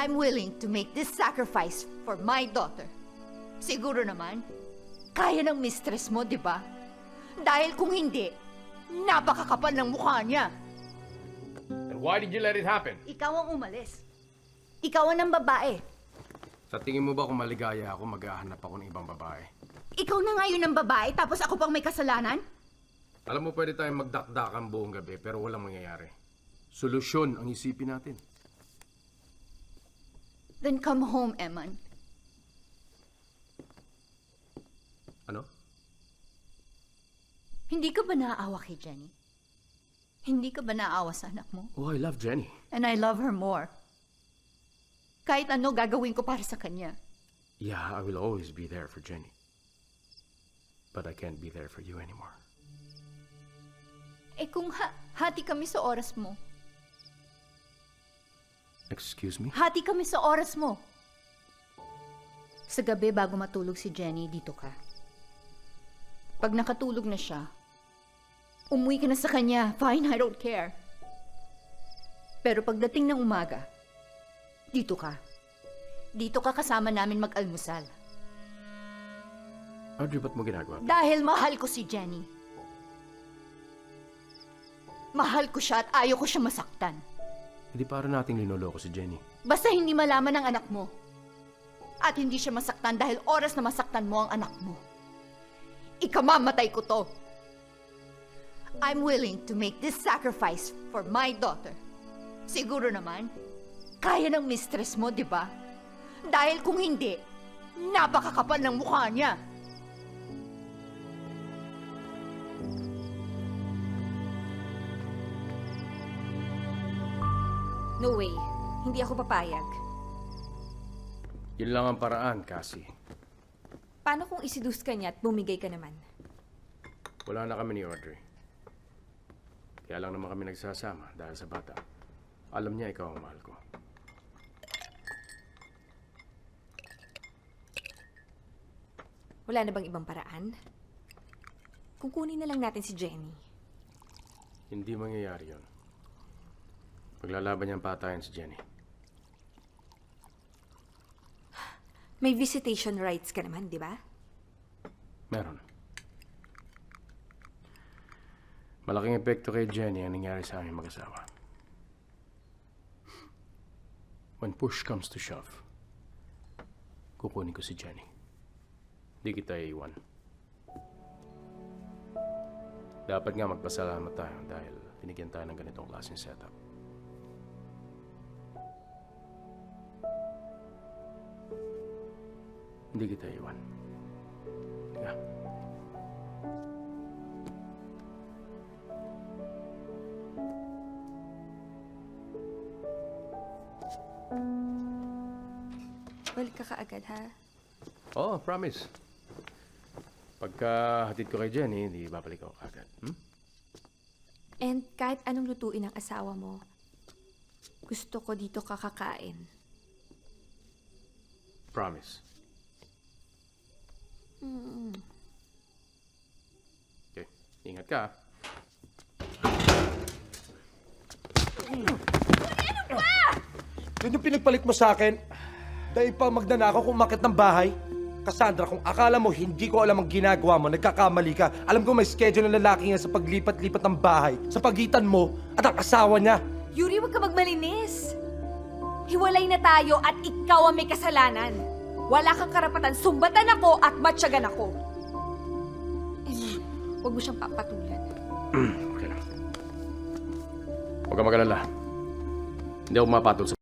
I'm willing to make this sacrifice for my daughter. Siguro naman, kaya ng mistress mo, di ba? Dahil kung hindi, napakakapal ng mukha niya. And why did you let it happen? Ikaw ang umalis. Ikaw ang ng babae. Sa tingin mo ba kung maligaya ako, maghahanap ako ng ibang babae? Ikaw na nga yun ng babae, tapos ako pang may kasalanan? Alam mo, pwede tayong magdakdakan buong gabi, pero walang mangyayari. Solusyon ang isipin natin. Then come home, Eman. Ano? Hindi ka ba naaawa kay Jenny? Hindi ka ba naaawa sa anak mo? Oh, I love Jenny. And I love her more. Kahit ano gagawin ko para sa kanya. Yeah, I will always be there for Jenny. But I can't be there for you anymore. Eh kung ha- hati kami sa oras mo, Excuse me? hati kami sa oras mo. Sa gabi bago matulog si Jenny, dito ka. Pag nakatulog na siya, umuwi ka na sa kanya. Fine, I don't care. Pero pagdating ng umaga, dito ka. Dito ka kasama namin mag-almusal. Audrey, ba't mo ginagawa? Dahil mahal ko si Jenny. Mahal ko siya at ayaw ko siya masaktan. Hindi para nating linoloko si Jenny. Basta hindi malaman ng anak mo. At hindi siya masaktan dahil oras na masaktan mo ang anak mo. Ikamamatay ko to. I'm willing to make this sacrifice for my daughter. Siguro naman, kaya ng mistress mo, di ba? Dahil kung hindi, napakakapal ng mukha niya. No way. Hindi ako papayag. Yun lang ang paraan, Cassie. Paano kung isidus ka niya at bumigay ka naman? Wala na kami ni Audrey. Kaya lang naman kami nagsasama dahil sa bata. Alam niya ikaw ang mahal ko. Wala na bang ibang paraan? Kukunin na lang natin si Jenny. Hindi mangyayari yon. Paglalaban niyang patayan si Jenny. May visitation rights ka naman, di ba? Meron. Malaking epekto kay Jenny ang nangyari sa aming mag-asawa. When push comes to shove, kukunin ko si Jenny. Di kita iiwan. Dapat nga magpasalamat tayo dahil binigyan tayo ng ganitong klaseng setup. Hindi kita iiwan. Tiga. Balik ka kaagad, ha? Oo, promise. Pagka hatid ko kay Jenny, hindi babalik ako agad. Hmm? And kahit anong lutuin ng asawa mo, gusto ko dito kakakain. Promise. Okay, ingat ka. ah. Yun yung pinagpalit mo sa akin. Dahil pa magnanakaw kung umakit ng bahay. Cassandra, kung akala mo hindi ko alam ang ginagawa mo, nagkakamali ka. Alam ko may schedule ng lalaki yan sa paglipat-lipat ng bahay, sa pagitan mo at ang asawa niya. Yuri, wag ka magmalinis! Hiwalay na tayo at ikaw ang may kasalanan. Wala kang karapatan, sumbatan ako at matyagan ako. And huwag mo siyang papatulan. Okay lang. Huwag ka mag-alala. Hindi ako mapatol sa